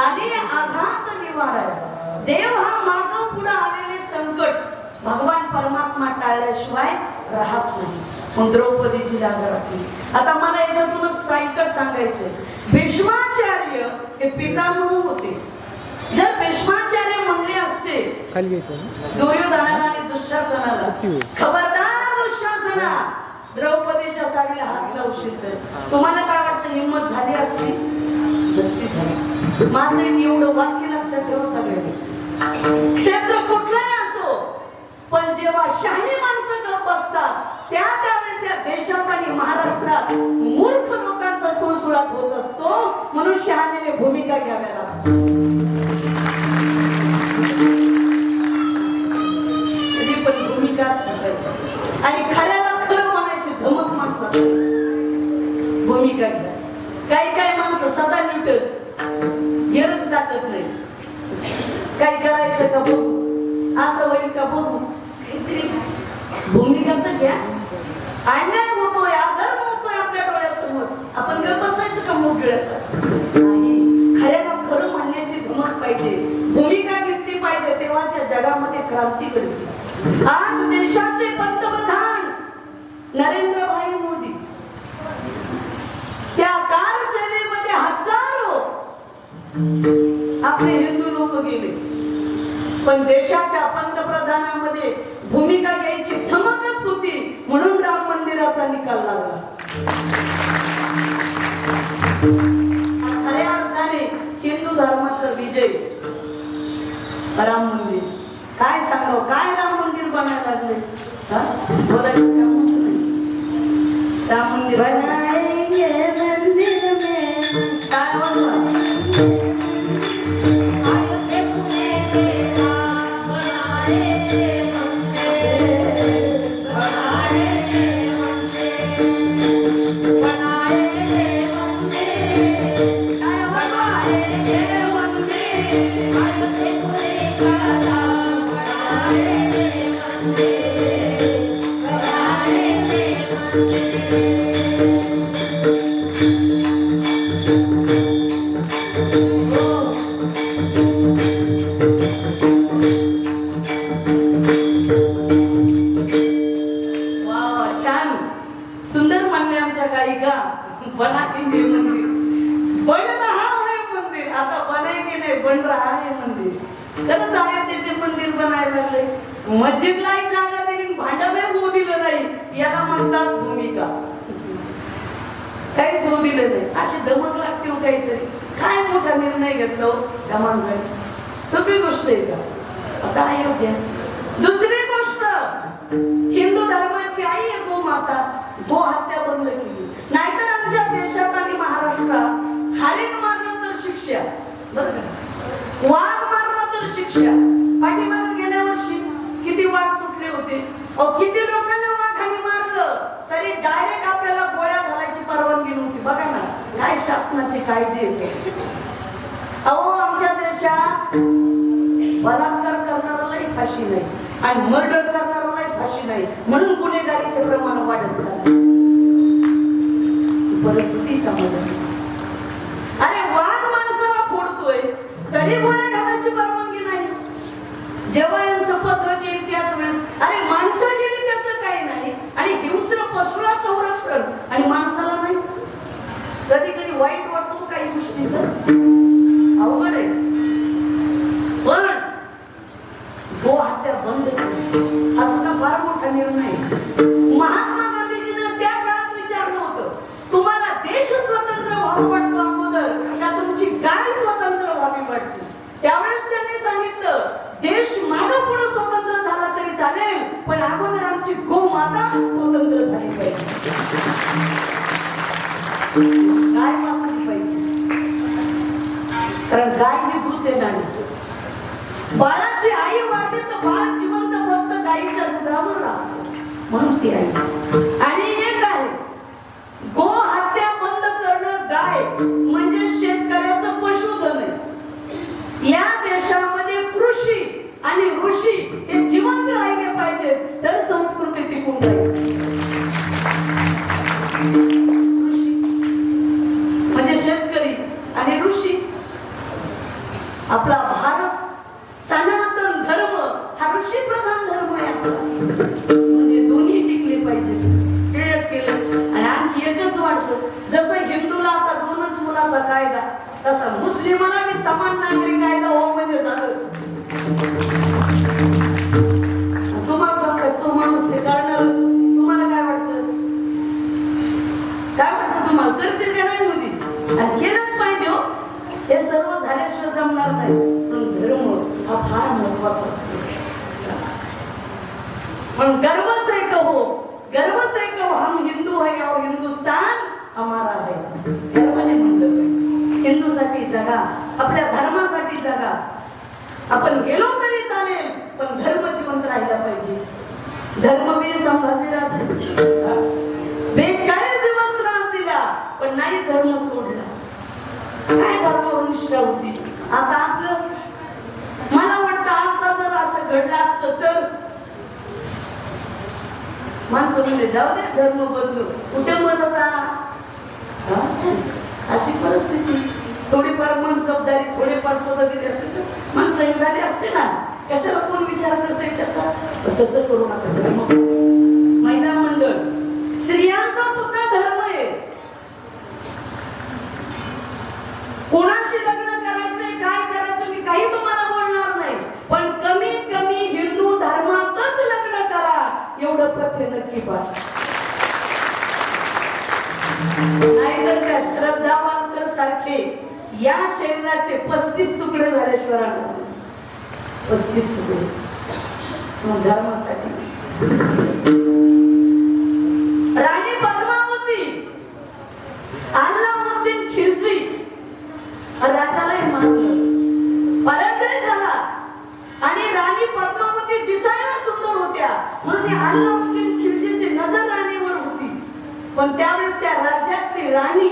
आले आघात निवारण. देव हा मागं पुढे आलेले संकट भगवान परमात्मा टाळल्याशिवाय राहत नाही. मग द्रौपदीची लाज राखली आता मला याच्यातूनच साहित्य सांगायचंय. भीष्माचार्य हे पितामह होते. जर भीष्माचार्य म्हणले असते? दुर्योधनाला आणि दुःशासनाला? खबरदार दुःशासना. द्रौपदीच्या साडीला हात लावशील तर. तुम्हाला काय वाटतं हिंमत झाली असती? नसती झाली. माझं एक एवढं वाक्य लक्षात ठेवा सगळ्यांनी. क्षेत्र कुठलाही असो पण जेव्हा शहाणी माणसं गप बसतात त्या त्यावेळेस या देशात आणि महाराष्ट्रात मूर्ख लोकांचा सुळसुळाट होत असतो म्हणून शहाणीने भूमिका घ्याव्या लागतात. देशाच्या पंतप्रधानामध्ये भूमिका घ्यायची धमकच होती. म्हणून राम मंदिराचा निकाल लागला. खऱ्या अर्थाने हिंदू धर्माचा विजय. राम मंदिर. काय सांगाव? काय राम मंदिर बनायला लागले? हा? बोलायचं राम मंदिर Música गो हत्या बंद केली. नाहीतर आमच्या देशात आणि महाराष्ट्रात हरिण मारलं तर शिक्षा. बरं वाघ मारला तर शिक्षा. पाठीमागे गेल्या वर्षी किती वाघ सुटले होते? अहो किती लोकांना वाघाने मारलं? तरी डायरेक्ट आपल्याला गोळ्या घालायची परवानगी नव्हती. बघा ना काय शासनाचे कायदे आहेत. अहो आमच्या देशात बलात्कार करणाऱ्यालाही फाशी नाही आणि मर्डर करणाऱ्यालाही फाशी नाही. म्हणून गुन्हेगारीचे प्रमाण वाढत चालले परिस्थिती समाजात अरे वाघ माणसाला फोडतोय तरी गोळ्या घालायची परवानगी नाही. जेव्हा यांचं पत्र येईल त्याच वेळेस अरे माणसं गेली त्याचं काही नाही. आणि हिंस्र पशुला संरक्षण आणि माणसाला जगा आपल्या धर्मासाठी जगा. आपण गेलो तरी चालेल पण धर्म जिवंत राहिला पाहिजे. धर्मवीर संभाजीराज. बेचाळीस दिवस त्रास दिला पण नाही धर्म सोडला. काय धर्मावर निष्ठा होती? आता आपलं मला वाटतं आता जर असं घडलं असतं तर? माणसं म्हणजे जाऊ दे धर्म बदलू. कुठे मदत अशी परिस्थिती. थोडीफार मनसबदारी थोडीफार पद्धती असेल तर माणसं हे झाले असते ना. कशाला कोण विचार करतोय त्याचा? तसं करू नका. पण त्यावेळेस त्या राज्यातली राणी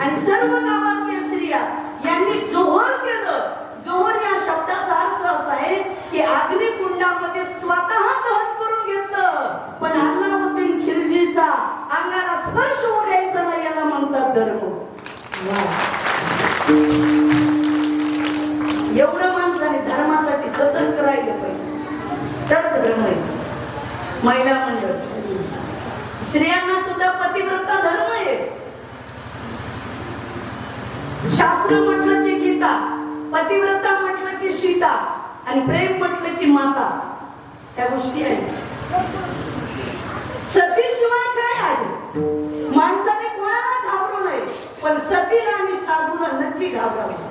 आणि सर्व गावातल्या स्त्रिया यांनी जोहर केलं. जोहर या शब्दाचा अर्थ असा आहे की अग्निकुंडामध्ये स्वतः दहन करून घेतलं. पण अल्लाउद्दीन खिलजीचा अंगाला स्पर्श होऊ द्यायचा नाही याला म्हणतात धर्म एवढं माणसाने धर्मासाठी सतर्क राहिलं पाहिजे. तर धर्म महिला मंडळ. स्त्रियांना सुद्धा पतिव्रता धर्म आहे. शास्त्र म्हटलं की गीता पतिव्रता म्हटलं की सीता आणि प्रेम म्हटलं की माता. त्या गोष्टी आहेत. सतीशिवाय काय आहे? माणसाने कोणाला घाबरू नये पण सतीला आणि साधूला नक्की घाबरावं.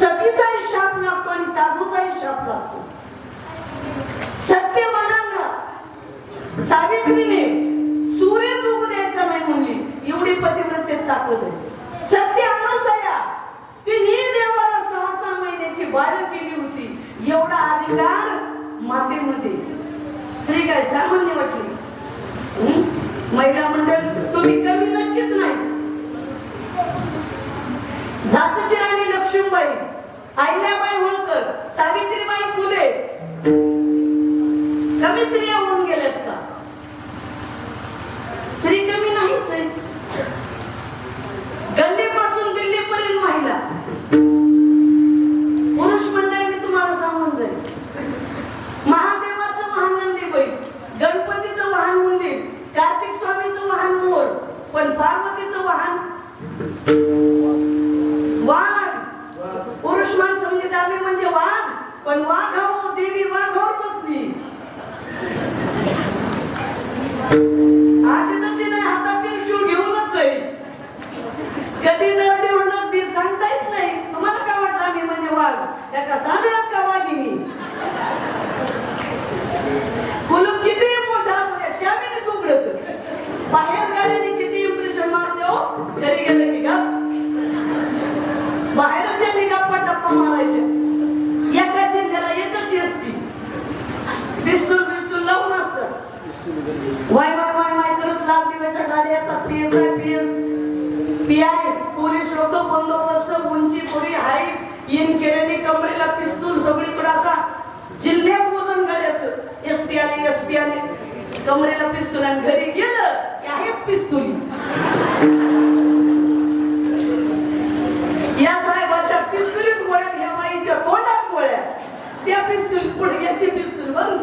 सतीचाही शाप लागतो आणि साधूचाही शाप लागतो. सत्यवानांना सावित्रीने म्हणली पतिव्रतेत सत्य अनुसया. तिने देवाला सहा सहा महिन्याची बाळ केली होती. एवढा अधिकार मातेमध्ये. स्त्री काय सामान्य वाटली? महिला मंडळ तुम्ही कमी नक्कीच नाही. झाशीची राणी लक्ष्मीबाई अहिल्याबाई होळकर सावित्रीबाई फुले. कमी स्त्रिया होऊन गेल्यात का? गल्लीपासून दिल्लीपर्यंत केल्याने कमरेला पिस्तूल सगळीकडे असा जिल्ह्यात वजन गाड्याचं एस पी आले एस पी आले. कमरेला पिस्तूल आणि घरी गेलं की आहेच पिस्तुली. या साहेबाच्या पिस्तुलीत गोळ्या घ्या माईच्या तोंडात गोळ्या. त्या पिस्तुलीत पुढग्याची पिस्तूल बंद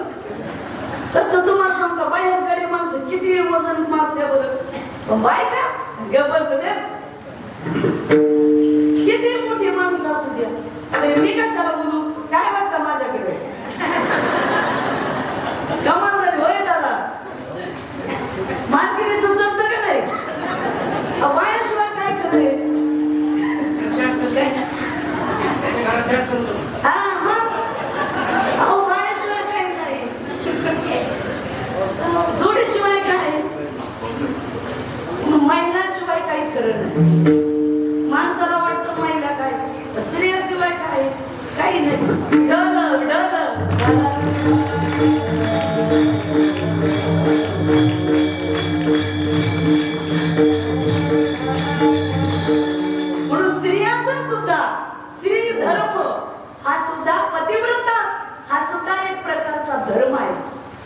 तसं तुम्हाला सांगता बाहेर गाडी माणसं किती वजन मारल्याबद्दल बायका गबस देत Thank you.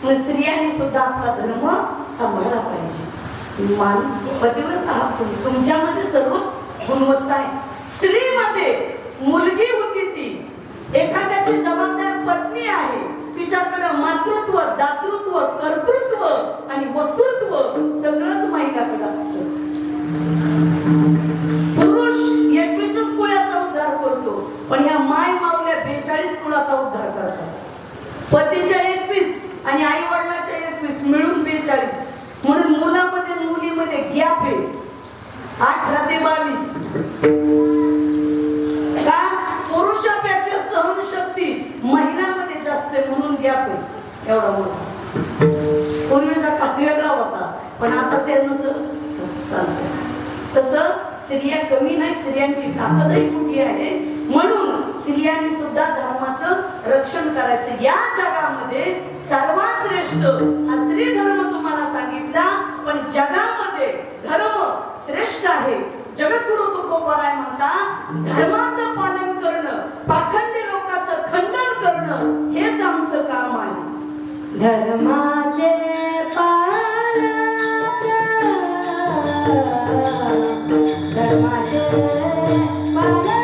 स्त्रियांनी सुद्धा आपला धर्म सांभाळला पाहिजे. मान पतिव्रता हा तुमच्यामध्ये सर्वच गुणवत्ता आहे. स्त्रीमध्ये मुलगी होती ती. एखाद्याची जबाबदार पत्नी आहे. तिच्याकडे मातृत्व दातृत्व कर्तृत्व आणि वक्तृत्व सगळंच महिलाकडे असतं. पुरुष एकवीसच कुळाचा उद्धार करतो पण ह्या माय मावल्या बेचाळीस कुळाचा उद्धार करतात. पतीच्या आणि आई वडिलांच्या एकवीस मिळून बेचाळीस. म्हणून मुलामध्ये मुलीमध्ये गॅप आहे. अठरा ते बावीस. का? पुरुषापेक्षा सहनशक्ती महिलामध्ये जास्त आहे म्हणून गॅप आहे. एवढा मोठा. पूर्वीचा काळ वेगळा होता पण आता ते नसलच चालतं तसं स्त्रिया कमी नाही स्त्रियांची ताकदही मोठी आहे. म्हणून स्त्रियांनी सुद्धा धर्माचं रक्षण करायचं. या जगामध्ये सर्वात श्रेष्ठ हा स्त्री धर्म तुम्हाला सांगितला पण जगामध्ये धर्म श्रेष्ठ आहे. जगद्गुरु तुकोबाराय म्हणता धर्माचं पालन करणं पाखंडी लोकांचं खंडन करणं हेच आमचं काम आहे. धर्माचे पालन धर्माचे पालन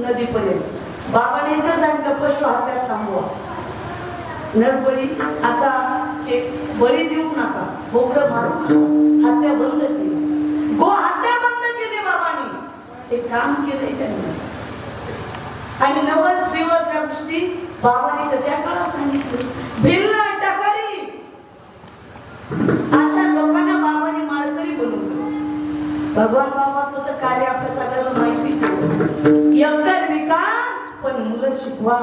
नदीपर्यंत. बाबाने इथं सांगितलं पशु हत्या थांबवा. नरबळी असा एक बळी देऊ नका. बोकडं मारू नका. हत्या बंद केली गो हत्या बंद केली बाबाने. ते काम केलंय त्यांनी. आणि नवस दिवस या गोष्टी बाबाने तर त्या काळात सांगितलं भिल्ल टकारी अशा लोकांना बाबाने माळकरी बनवलं. भगवान बाबाचं तर कार्य आपल्या सगळ्याला माहिती यकर विका पण मुलं शिकवा.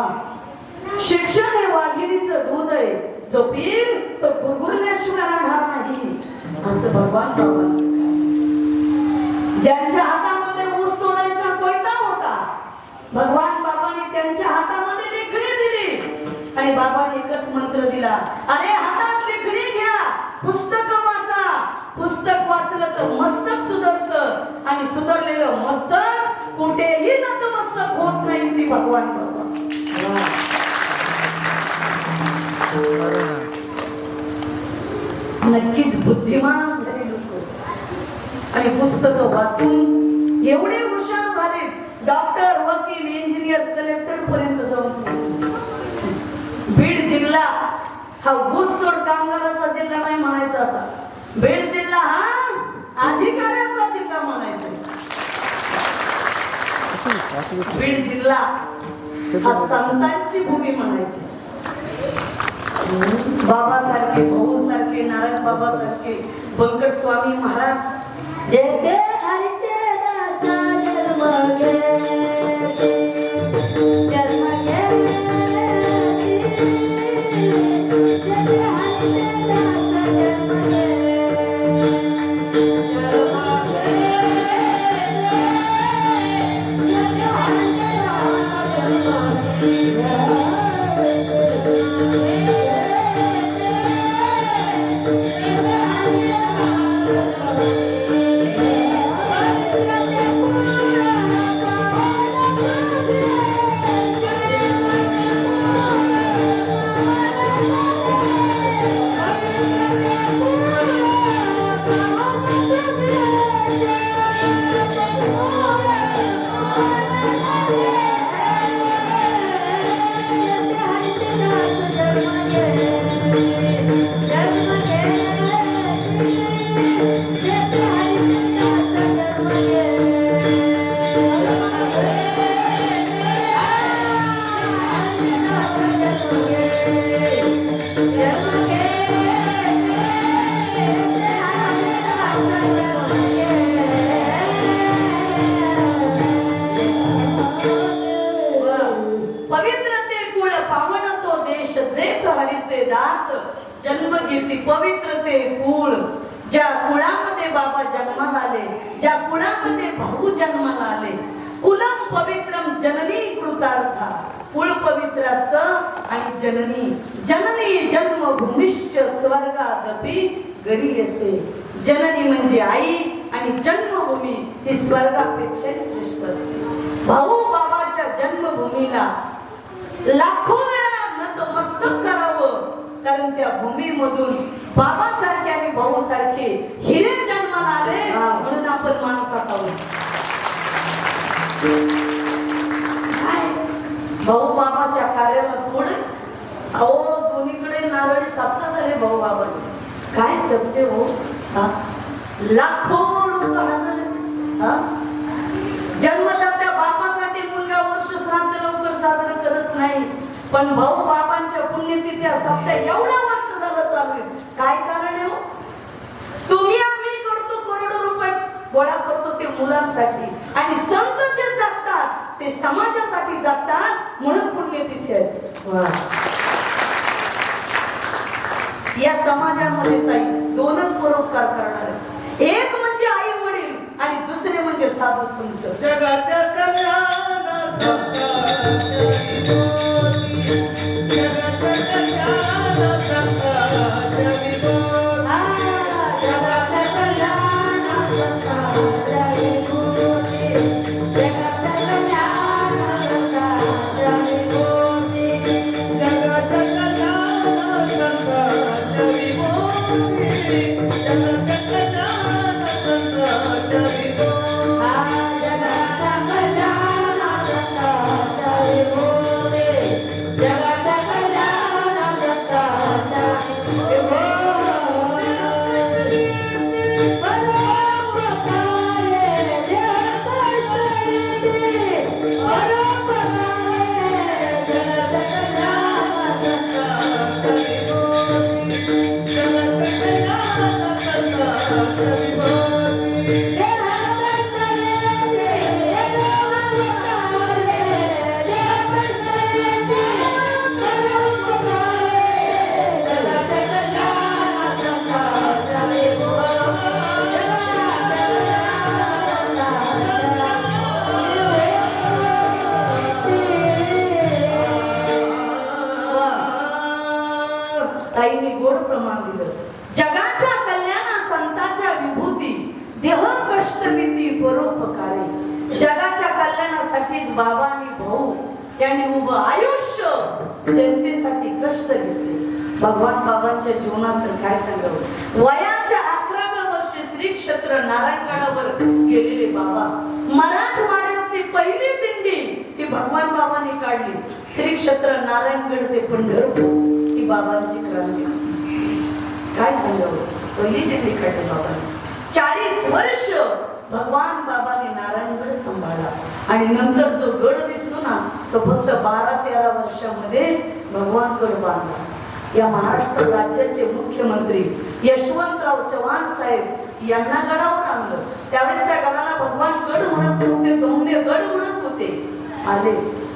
शिक्षण हे वाघिणीचं दूध आहे. जो पीर तो गुरगुरल्याशिवाय राहणार नाही. असं भगवान बाबांचं ज्यांच्या हातामध्ये ऊस तोडायचा कोयता होता भगवान बाबाने त्यांच्या हातामध्ये लेखणी दिली. आणि बाबाने एकच मंत्र दिला अरे हातात लेखणी घ्या. पुस्तक वाचा. पुस्तक वाचलं तर मस्तक सुधरत. आणि सुधरलेलं मस्तक कुठेही नतमस्तक होत नाही ती भगवान बाबा नक्कीच बुद्धिमान झाले लोक. आणि पुस्तक वाचून एवढे हुशार झाले डॉक्टर वकील इंजिनियर कलेक्टर पर्यंत जाऊन बीड जिल्हा हा ऊसतोड कामगाराचा जिल्हा नाही म्हणायचा आता. बीड जिल्हा हा अधिकाऱ्याचा जिल्हा म्हणायचा. बीड जिल्हा हा संतांची भूमी म्हणायची. बाबासारखे भाऊसारखे नारायण बाबासारखे बंकट स्वामी महाराज. जे हरिचे दाता जन्म आले ज्या कुळामध्ये भाऊ जन्माला आले. कुलम पवित्रम जननी कृतार्थ. कुळ पवित्र असत आणि जननी जननी जन्म भूमिश्च स्वर्गादपी गरी असे. जननी म्हणजे आई आणि जन्मभूमी ही स्वर्गापेक्षाही श्रेष्ठ असते. भाऊ बाबाच्या जन्मभूमीला लाखो वेळा नतमस्तक करावं कारण त्या भूमीमधून बाबासारखे आणि भाऊ सारखे हिरे आले. म्हणून आपण माणसात आहोत? भाऊ बाबाच्या कार्याला थोडे अहो दोन्हीकडे नारळी साप्ता झाले भाऊ बाबाचे. काय सत्य हो? लाखो लोक हजर जन्मदात्या त्या बापासाठी मुलगा वर्ष श्राद्ध लवकर साजरं करत नाही. पण भाऊ बाबांच्या पुण्यतिथ्या सप्त्या एवढा वर्ष झालं चालू काय कारण आहे हो? तुम्ही आम्ही करतो करोडो रुपये गोळा करतो ते मुलांसाठी. आणि संत जे जगतात ते समाजासाठी जगतात म्हणून पुण्य तिथे या समाजामध्ये ताई दोनच परोपकार करणार. एक म्हणजे आई वडील आणि दुसरे म्हणजे साधू संत. जगाच्या कल्याण नक्षत्र नारायणगड ते पंढरपूर ही बाबांची क्रांती. काय सांगावं? पहिली दिंडी काढली बाबांनी. चाळीस वर्ष भगवान बाबाने नारायणगड सांभाळला. आणि नंतर जो गड दिसतो ना तो फक्त बारा तेरा वर्षामध्ये भगवान गड बांधला. या महाराष्ट्र राज्याचे मुख्यमंत्री यशवंतराव चव्हाण साहेब यांना गडावर आणलं. त्यावेळेस त्या गडाला भगवान गड म्हणत होते दोन्ही गड म्हणत होते. आले.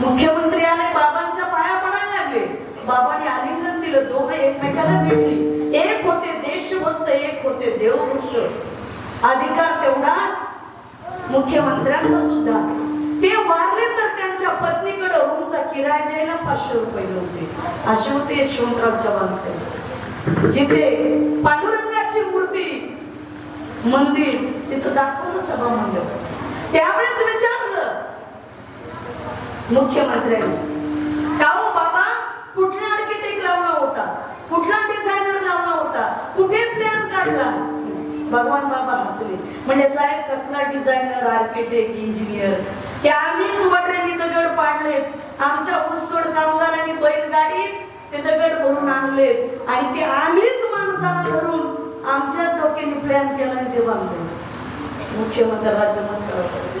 मुख्यमंत्री आले बाबांच्या पाया पडायला लागले. बाबांनी आलिंगन दिलं दोघं एकमेकाला भेटली. एक होते देशभक्त एक होते देवभक्त. अधिकार तेवढाच मुख्यमंत्र्यांचा सुद्धा. ते वारले तर त्यांच्या पत्नीकडे रूमचा किराय द्यायला पाचशे रुपये होते. असे होते यशवंतराव चव्हाण साहेब. जिथे पांडुरंगाची मूर्ती मंदिर तिथं दाखवलं सभा मंडळ त्यावेळेस विचार मुख्यमंत्र्यांनी. का हो बाबा? कुठला आर्किटेक्ट लावला होता? कुठला डिझायनर लावला होता? कुठे प्लॅन काढला? भगवान बाबा हसले. म्हणजे साहेब कसला डिझायनर आर्किटेक्ट इंजिनियर हे आम्हीच वडिलांनी दगड पाडले. आमच्या ऊसतोड कामगारांनी बैलगाडी ते दगड भरून आणले. आणि ते आम्हीच माणसाला धरून आमच्या डोक्याने प्लॅन केला आणि ते बांधले. मुख्यमंत्री राज्यमंत्री.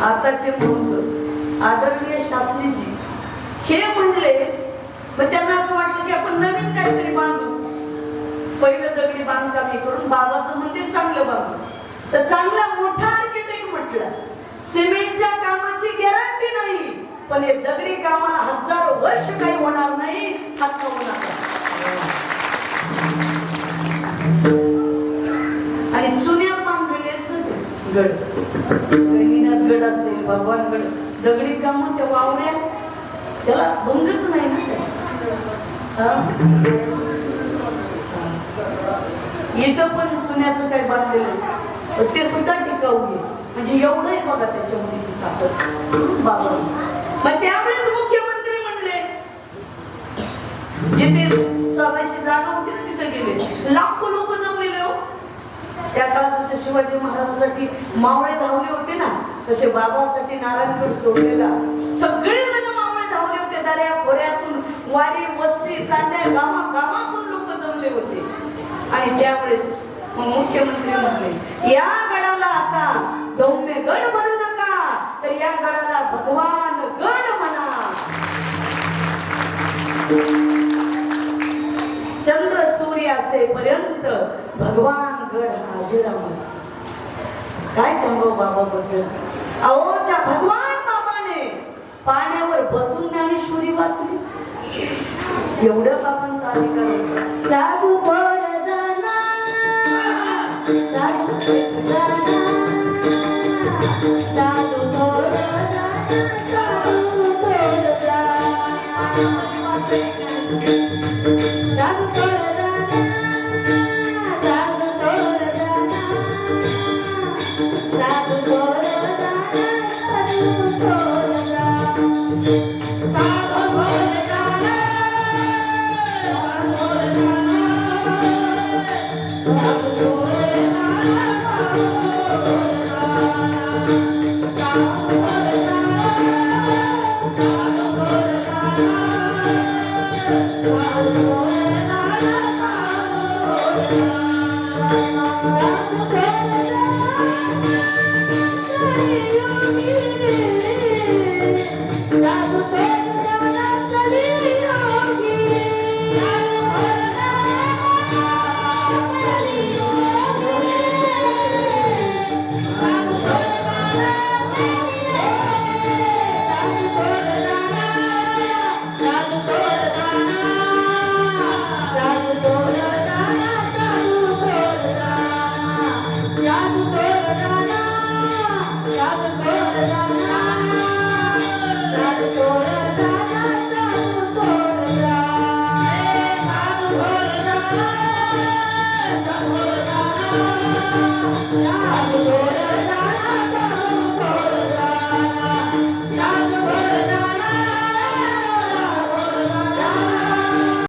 आताचे म्हणतो आदरणीय शास्त्रीजी हे म्हणले मग त्यांना असं वाटलं की आपण नवीन काहीतरी बांधू. पहिलं दगडी बांधकाम हे करून बाबाचं मंदिर चांगलं बांधू. तर चांगला मोठा आर्किटेक्ट म्हटला. सिमेंटच्या कामाची गॅरंटी नाही पण हे दगडी कामाला हजारो वर्ष काही होणार नाही हात लावू नका आणि चुन्यात बांधलेले गड. गड असेल भगवान गड. दगडी काम त्या वावऱ्या त्याला भंगच नाही ना इथं पण चुन्याचं काही बांधलेलं ते सुद्धा टिकाऊ आहे. म्हणजे एवढं आहे बघा त्याच्यामध्ये ती ताकद. बाबा. मग त्यावेळेस मुख्यमंत्री म्हणले जिथे सभाची जागा होती ना तिथे गेले. लाखो लोक जमलेले हो. त्या काळात जसे शिवाजी महाराजांसाठी मावळे धावले होते ना तसे बाबासाठी नारायणगड सोडलेला. सगळेजण मावळे धावले होते दर्या खोऱ्यातून. वाडी वस्ती तांड्या गावा गावातून लोक जमले होते. आणि त्यावेळेस मग मुख्यमंत्री म्हणले या गडाला आता दौम्य गड म्हणू नका तर या गडाला भगवान गड म्हणा. चंद्र सूर्य असेपर्यंत भगवान गड हाजीरा म्हणा. काय सांगू बाबा बद्दल अहोच्या भगवान बाबाने पाण्यावर बसून ज्ञानेश्वरी वाचली. एवढं बाबांचं अधिकार साधू साधू